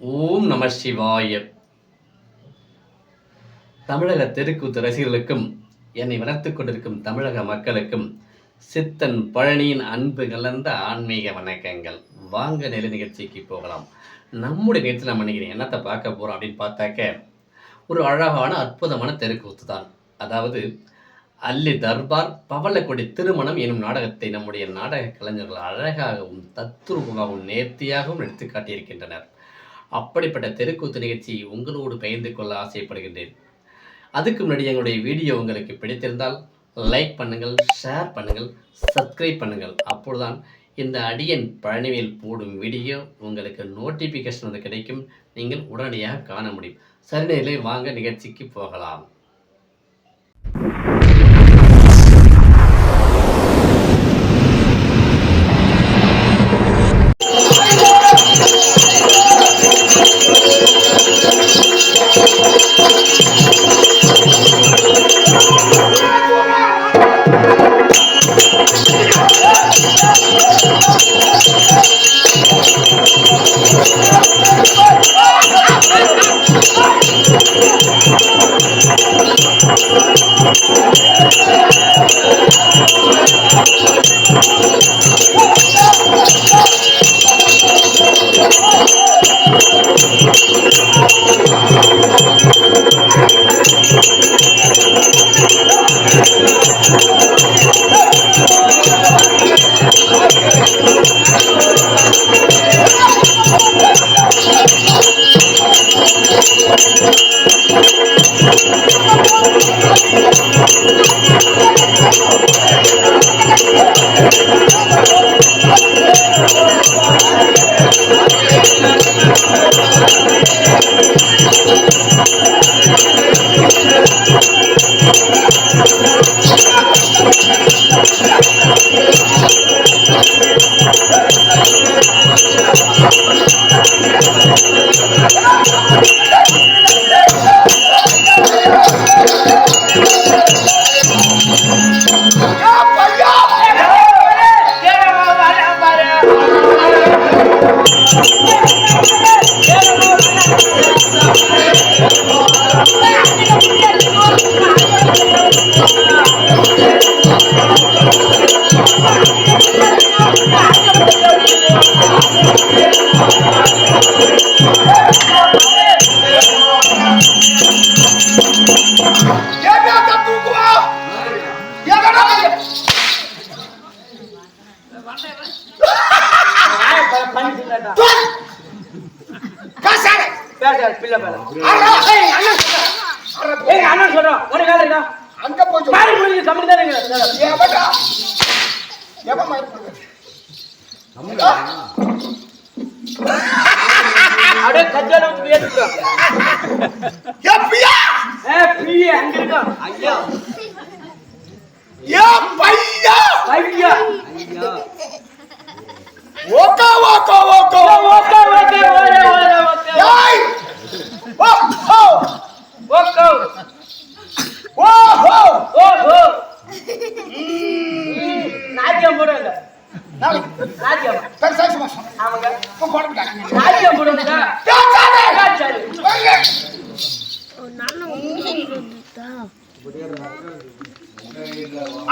ஓம் நம சிவாய. தமிழக தெருக்கூத்து ரசிகர்களுக்கும் என்னை வளர்த்து கொண்டிருக்கும் தமிழக மக்களுக்கும் சித்தன் பழனியின் அன்பு கலந்த ஆன்மீக வணக்கங்கள். வாங்க நிலை நிகழ்ச்சிக்கு போகலாம். நம்முடைய நிகழ்ச்சி நம்ம இன்னைக்கு என்னத்தை பார்க்க போகிறோம் அப்படின்னு பார்த்தாக்க ஒரு அழகான அற்புதமான தெருக்கூத்து தான். அதாவது அல்லி தர்பார் பவளக்கொடி திருமணம் எனும் நாடகத்தை நம்முடைய நாடக கலைஞர்கள் அழகாகவும் தத்ரூபமாகவும் நேர்த்தியாகவும் எடுத்து காட்டியிருக்கின்றனர். அப்படிப்பட்ட தெருக்கூத்து நிகழ்ச்சி உங்களோடு பகிர்ந்து கொள்ள ஆசைப்படுகின்றேன். அதுக்கு முன்னாடி எங்களுடைய வீடியோ உங்களுக்கு பிடித்திருந்தால் லைக் பண்ணுங்கள் ஷேர் பண்ணுங்கள் சப்ஸ்கிரைப் பண்ணுங்கள். அப்பொழுதுதான் இந்த அடியன் பழனிவேல் போடும் வீடியோ உங்களுக்கு நோட்டிஃபிகேஷன் வந்து கிடைக்கும். நீங்கள் உடனடியாக காண முடியும். சரி வாங்க நிகழ்ச்சிக்கு போகலாம். அங்க போய் சொல்லு. எவன்டா? எவன் மாதிரி போகுது? எப்பயா? ஏன் பையா? ஓகா, ஓகா, ஓகா, ஓகா. ஏய்! ஓ, ஓ, ஓ, ஓ. நாளைக்கு பெருசா சும்மா சொன்னேன். இப்ப குழம்பிட்டாங்க. பேசாதே. வைங்க.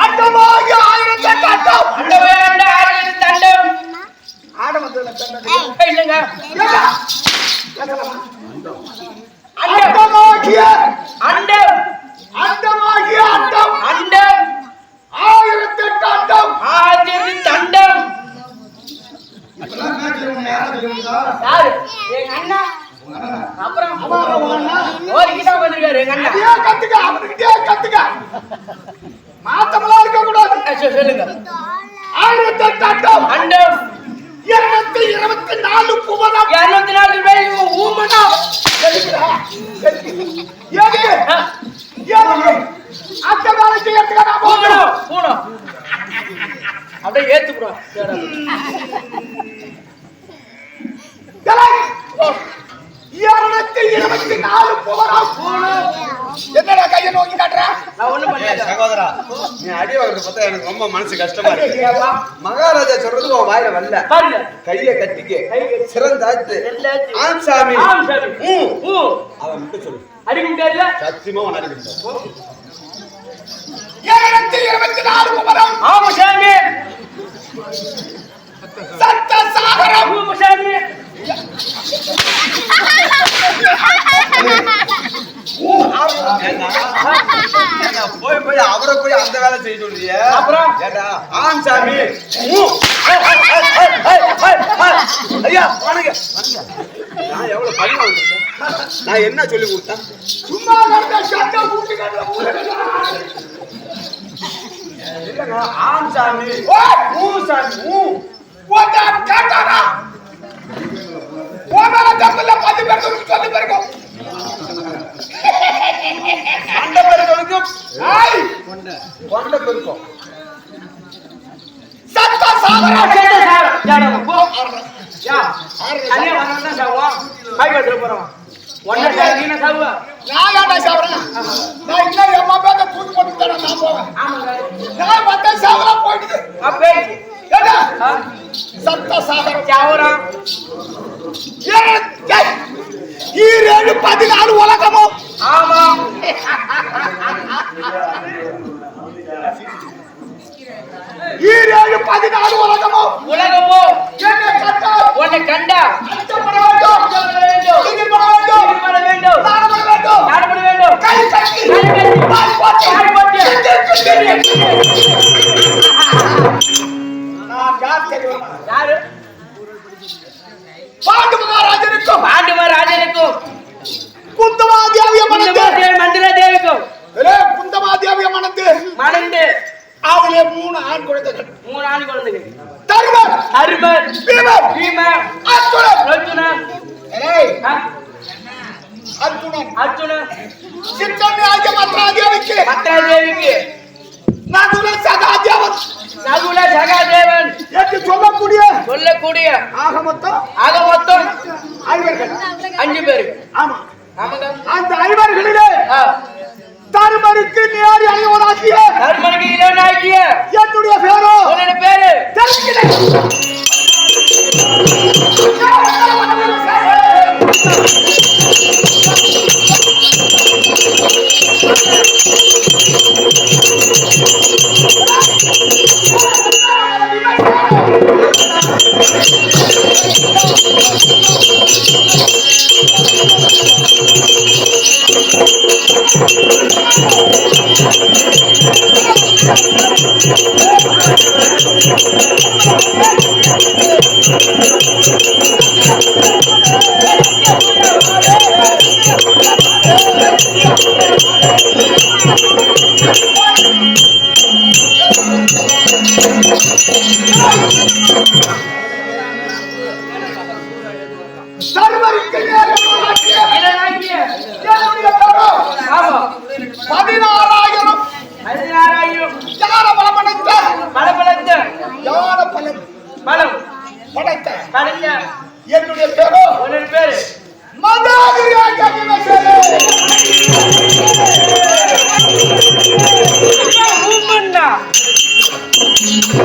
அண்டமாகி இருநூத்தி இருபத்தி நாலு குமரம் என்னடா கையை நோக்கி காட்டுற? நான் ஒண்ணும் பண்ணல. சகோதரா நீ அடி வாங்குறத பார்த்தா எனக்கு ரொம்ப மனசு கஷ்டமா இருக்கு. மகாராஜா சொல்றது உன் வாயில வரல. பாருங்க. கைய கட்டிக்க. சிறந்தாச்சு. ஆம் சாமி. அதை மட்டும் சொல்லு. அடிக்க முடியாதுல்ல சத்தியமா உன் அடிக்கிறேன் இருநூத்தி இருபத்தி நாலு ஆமா சாமி. சத்த சாகரம் போய் போய் அவரை போய் அந்த வேலை செய்ய சொல்றிய. அப்புறம்? ஏண்டா? ஆம் சாமி. ஐயா வணங்க. நான் எவ்வளவு பணி நான் என்ன சொல்லி கொடுத்தேன்? சும்மா ஆம் சாமி. ஊ சாமி ஊ. போட்டா காட்டாரா போனால தப்பில்ல பத்து பேர் சொல்லி பெருக்கும் அந்த பெருக்களுக்கும் ஐய் கொண்ட பெருக்கும் சத்த சரி, சார். ஜாடமா, போ. யா, தனியா வந்தாதான் சாவுவான். கை வச்சுட்டு போறவன். நீனே ஏன்டா சாவறேன் நான் இன்னும் எம்மா பேக்க தூக்கி போட்டு தரேன் நான் போவேன். நான் வந்த சாவலாம் போயிடுது. சத்த சாகரம். சாவுறான். ஏய், ஈரேழு பதினாலு உலகமும் ஆமா. ஈரேழு பதினாலு உலகமும் உலகமோ? என்னை கண்டா? உன்னை கண்டா அச்சப்பட வேண்டும் அச்சப்பட வேண்டும். திகில்பட வேண்டும் தருவர் அருமர் பீமர் பீமர். அர்ஜுனன். அர்ஜுனன். ஏய், அர்ஜுனன். அர்ஜுனன். ஆகிய மத்ராதேவிக்கு பத்ராதேவிக்கு. நகுல சகாதேவன். நகுல சகாதேவன். என்று சொல்லக்கூடிய சொல்லக்கூடிய ஆக மொத்தம் ஆக மொத்தம் ஐவர்கள். அஞ்சு பேருக்கு ஆமா. அந்த ஐவர்களிலே தருமருக்கு நேரி அணிவனாகிய தர்மனுக்கு இளவனாகிய என்னுடைய பேரோ உன்னோட பேரு. தெரிவிக்கிறேன் தருமருக்கு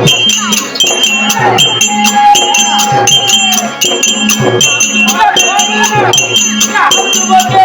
Thank you.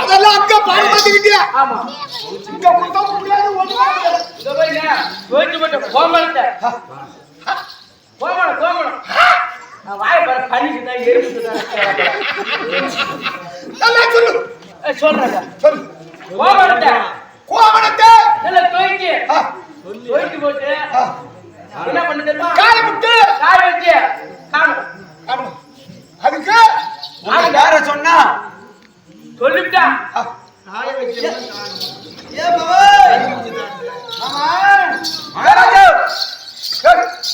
அதெல்லாம் அங்க பாடு மாத்திக்கிட்டியா ஆமா. இங்க கொடுத்தா முடியாது இதோ பாருங்க, கோயிலுக்கு போட்ட கோமணத்தை. கோமணம், கோமணம். நான் வாயை பாரு தான் நல்லா சொல்லு. சொல்றேன் சொல்லு. நல்லா போட்டு ஆ, என்ன பண்ணு தெரியுமா? காய விட்டு காய வச்சு காணும். ஆமா. அதுக்கு உங்க பேர சொன்னா.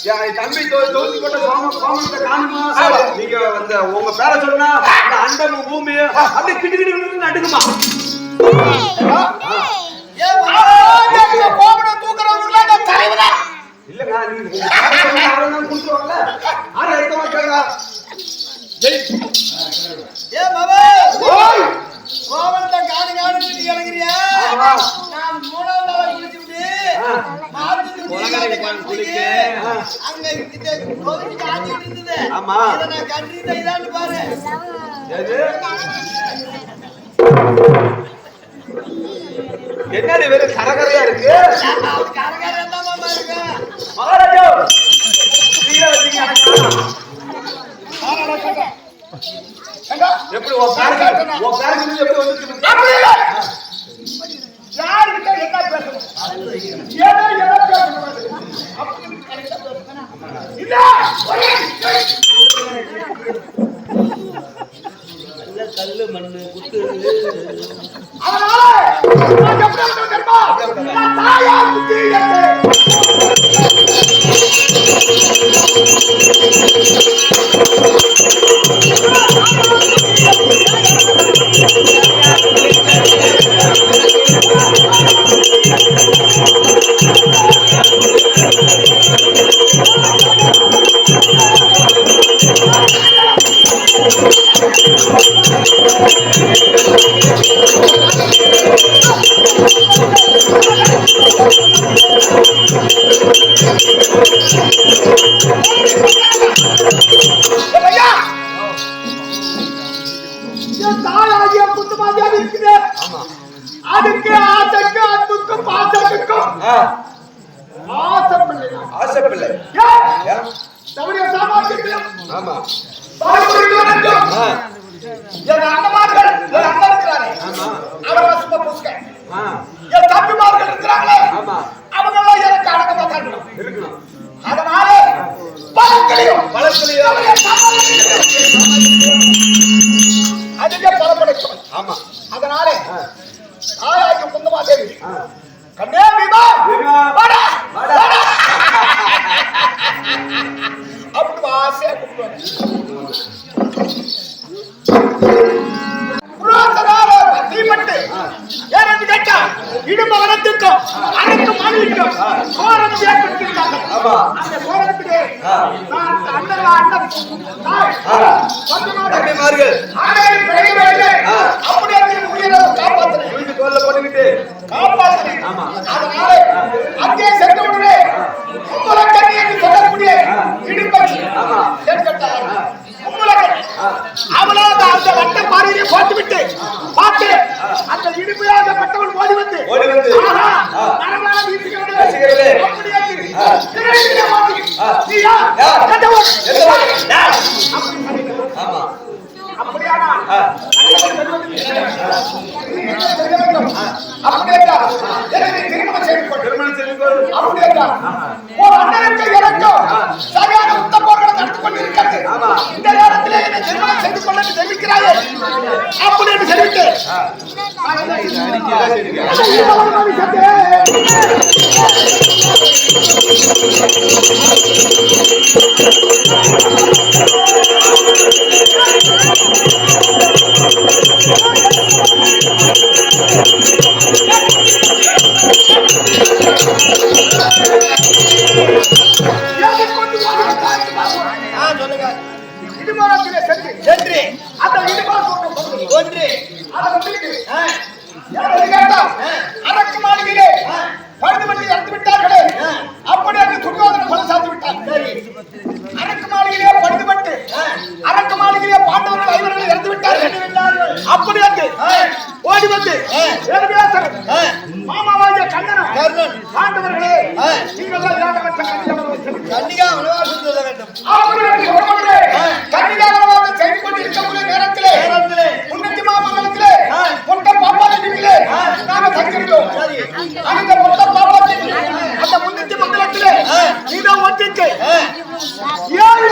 என் தம்பி தோ- தோத்து போட்ட சோம கோமணத்தை காணுமா. நீங்க அந்த உங்க பேர சொன்னா இந்த அண்டம் பூமி அப்படியே கிட்டு கிட்டு நடுக்குமா நான்? இல்லங்க நீங்க கொடுத்துருவாங்கல்ல. ஆனா எடுக்க மாட்டாங்க கோவணத்தை காணு காணுன்னு நீ கிடக்குறியா? ஆமா. நான் மூணாவது நாள் தீவனத்தை கட்டிட்டு, அங்க கோவிலுக்கு காஞ்சிட்டு இருந்தது. ஆமா. நான் பாரு. என்னடி வெறும் கரகரையா இருக்கு கரகரன்னு தான் மாமா இருக்கு. மகாராஜா நீங்களே வச்சீங்க எனக்கு ஏண்டா? எப்படி உன் பேருக்கு உன் பேருக்கு எப்படி வந்துச்சு அப்படி என்ன பேசணும் ஏதோ ஏதோ பேசணும் அப்படி கரெக்டா பேசணும். இல்ல ஒரே அதனால நான் எப்படி தாயாகி குந்தமாதேவி ஆ. கண்ணே விமா விமா. வாடா. வாடா. வாடா. அப்படி ஆசையா இடுமகனத்துக்கும் அனைத்து மாநிலத்துக்கும் சோழன் ஏற்படுத்தியிருக்காங்க. அந்த அண்ணன் அண்ணன். அப்படியே என் உயிரை காப்பாத்துறேன் தூக்கி தோல்ல போட்டுக்கிட்டு. ஆமா. அதனால அங்கே சென்றவுடனே கும்பலக்கண்ணி என்று சொல்லக்கூடிய இடும்பச்சி ஆமா. அவளாக அந்த வட்ட பாறையிலே போட்டுவிட்டு பார்த்து அந்த இடுமையாகப்பட்டவன் ஓடி வந்து ஓடி வந்து. இடுமானத்திலே சென்று. சென்று. அந்த இடுமானத்தோடு ஒன்று. அதை விட்டு யாரை கேட்டால்? அரக்கு மாளிகையிலே பழுதுபட்டு இறந்து விட்டார்களே. அப்படி அங்கு துரியோதன கொலை சாத்து விட்டார் அரக்கு மாளிகையிலே பழுதுபட்டு அரக்கு மாளிகையிலே பாண்டவர்கள் ஐவர்கள் இறந்து விட்டார்கள். அப்படி அங்கு ஓடி வந்து மாமாவாகிய கண்ணன் பாண்டவர்களே நீங்களெல்லாம் ஏகமற்ற கன்னியா வனவாசம் செல்ல வேண்டும். அவர்களுடைய உடம்புகளே கன்னியா வனவாசம் செய்து கொண்டிருக்கக்கூடிய நேரத்திலே முன்னூத்தி மாமல்லத்திலே பொட்ட பாப்பாவை நீங்களே நாங்க தங்கிருக்கோம் அந்த பொட்ட பாப்பாவை அந்த முன்னூத்தி பத்து லட்சத்துல நீதான் ஒட்டிட்டு ஏழு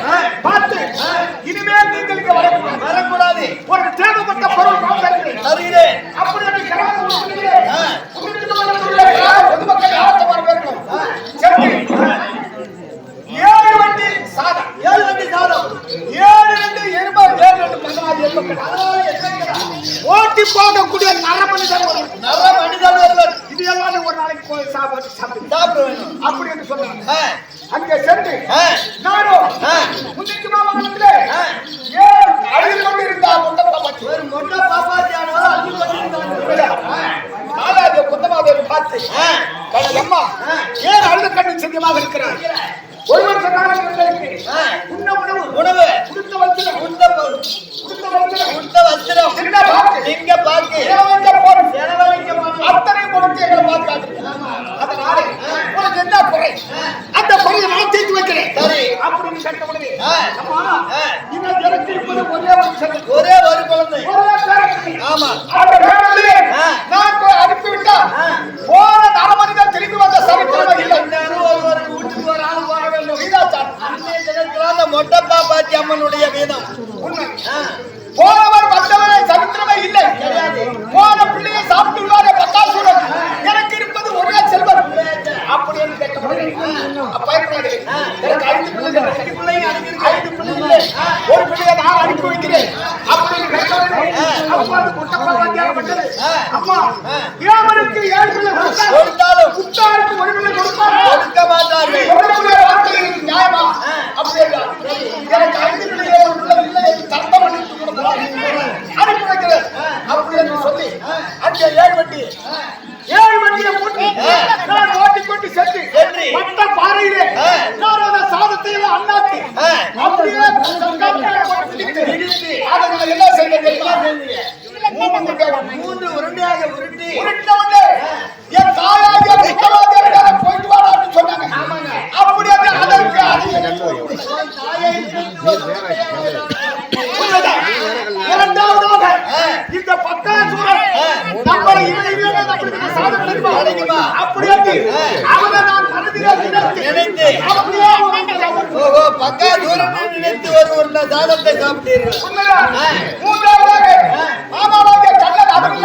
Right. அம்மா இளவனுக்கு ஏழு கொடுத்தாலும் முத்தாருக்கு ஒரு கொடுத்தாலும் பக்கா நினைத்து ஒருவர்ல தானத்தை கண்ணன் அவர்கள்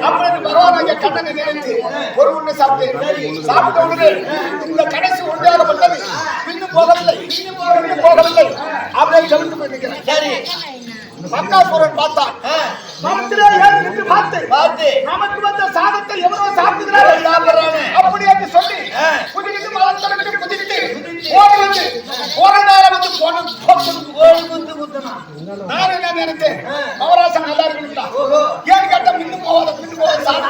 அப்படி கண்ணனை நினைத்து ஒரு ஒண்ணு சாப்பிட்டேன். சாப்பிட்ட இந்த கடைசி ஒன்றாக பண்ணது இன்னும் போகவில்லை. இன்னும் போகவில்லை. அவரை சரி. பக்காசுரன் பார்த்தான் என்று பார்த்து பார்த்து. நமக்கு வந்த சாதத்தை எவரோ சாப்பிடுகிறார் அப்படி என்று சொல்லி குதிக்கிட்டு மலர்ந்து குதிக்கிட்டு ஓடி வந்து போற நேரம் வந்து ஓடி குத்து குத்துனா. நான் என்ன நினைத்தேன்? நவராசன் நல்லா இருக்கா ஏன் கேட்டா மின்னு போவாத மின்னு போவாத.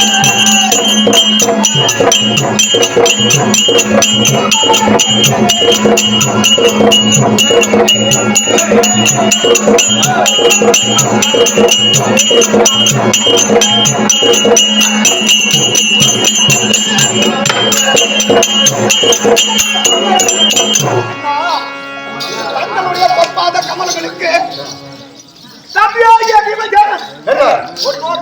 தங்களுடைய பொற்பாத கமல்களுக்கு தம்பியாகிய விமர்சனம் சர்தார் ஒரு நோட்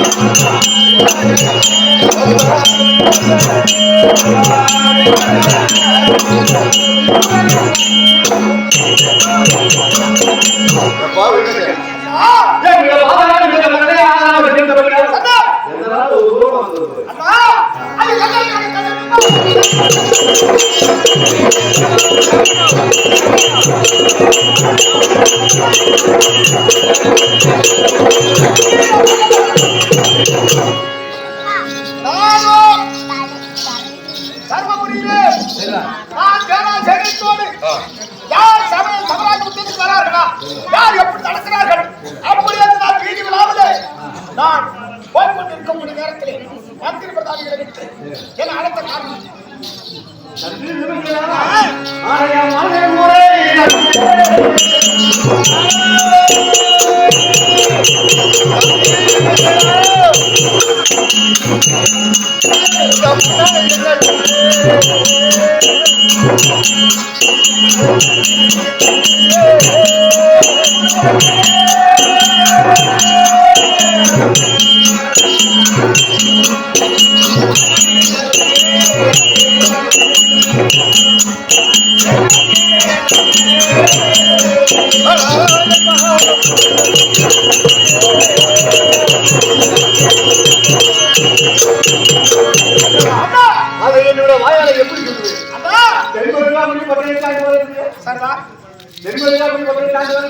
விமர்சனம். ஆனந்தீர வீரா தமிழிலே. அப்பா விமர்சனம். அண்ணா அது கண்ணன் கண்ணன் நானும் தர்மபுரியிலே நான் வேணா செழித்தோடு யார் சமய சமராஜ்யத்துக்கு வரார்களா யார் எப்படி நடக்கிறார்கள் அப்படியே நான் வீதி விழாவிலே நான் போய் கொண்டிருக்கக்கூடிய நேரத்திலே மந்திரி பிரதானிகளை விட்டு என அழைத்த காரணம் அண்ணா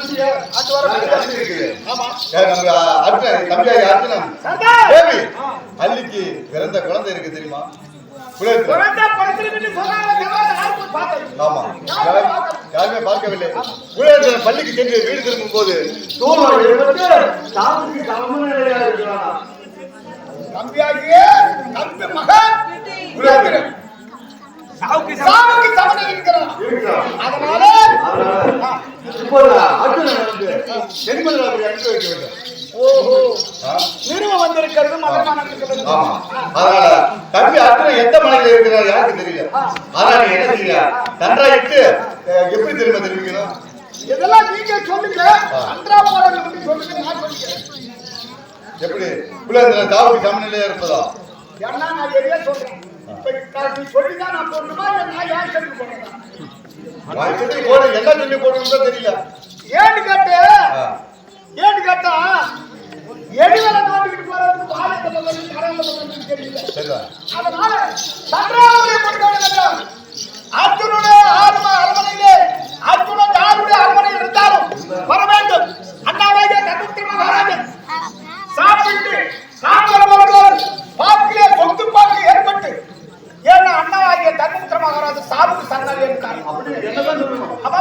வரக்கூடிய அது வர இருக்குது ஆமா. நம்ம அர்ஜுனன் தம்பியாக அர்ஜுனன் தேவி அள்ளிக்கு பிறந்த குழந்தை இருக்கு தெரியுமா? யாரும் பார்க்கவில்லை. பள்ளிக்கு சென்று வீடு திரும்பும் போது தம்பியாகிய தம்பி மகன்! குழந்தை சாவுக்கு சமணம் இருக்கிறான் இருக்கிறான் அதனால அதனால. இப்போது அர்ஜுனன் வந்து அப்படி அனுப்பி வைக்க வேண்டும். ஓஹோ? நிறுவ வந்திருக்கிறது மதமான இருக்கிறது ஆமா. அதனால தம்பி அர்ஜுனன் எந்த மலையில இருக்கிறார் யாருக்கு தெரியல? நீ என்ன செய்ய எப்படி தெரிவிக்கணும்? இதெல்லாம் நீங்க சொல்லுங்க. அன்றா பாடல் பத்தி சொல்லுங்க நான் சொல்லிக்கிறேன் எப்படி? குலேந்திரன் தாவுக்கு சமநிலையா இருப்பதா? ஏன்னா நான் எதையா சொல்றேன். இப்ப சொல்லிதான் நான் போடணுமா? இல்ல சொல்லி என்ன சொல்லி போடணும் தான் தெரியல. ஏன்னு கேட்டு. ஏன்னு கேட்டா எடிவரை நோட்டிக்கிட்டு போறது பாலை பக்கம் கரையில பக்கம் தெரியல. அதனால சந்திராவுடைய அர்ஜுனுடைய ஆத்ம அரண்மனையிலே அர்ஜுனன் யாருடைய அரண்மனையில் இருந்தாலும் வர வேண்டும். அண்ணாவாகிய தன்னுத்திர மகாராஜன் சாப்பிட்டு ஏற்பட்டு ஏன்னா அண்ணாவாகிய தர்மபுத்திர மகாராஜ் சாபுக்கு சரணாலி இருக்காரு அப்ப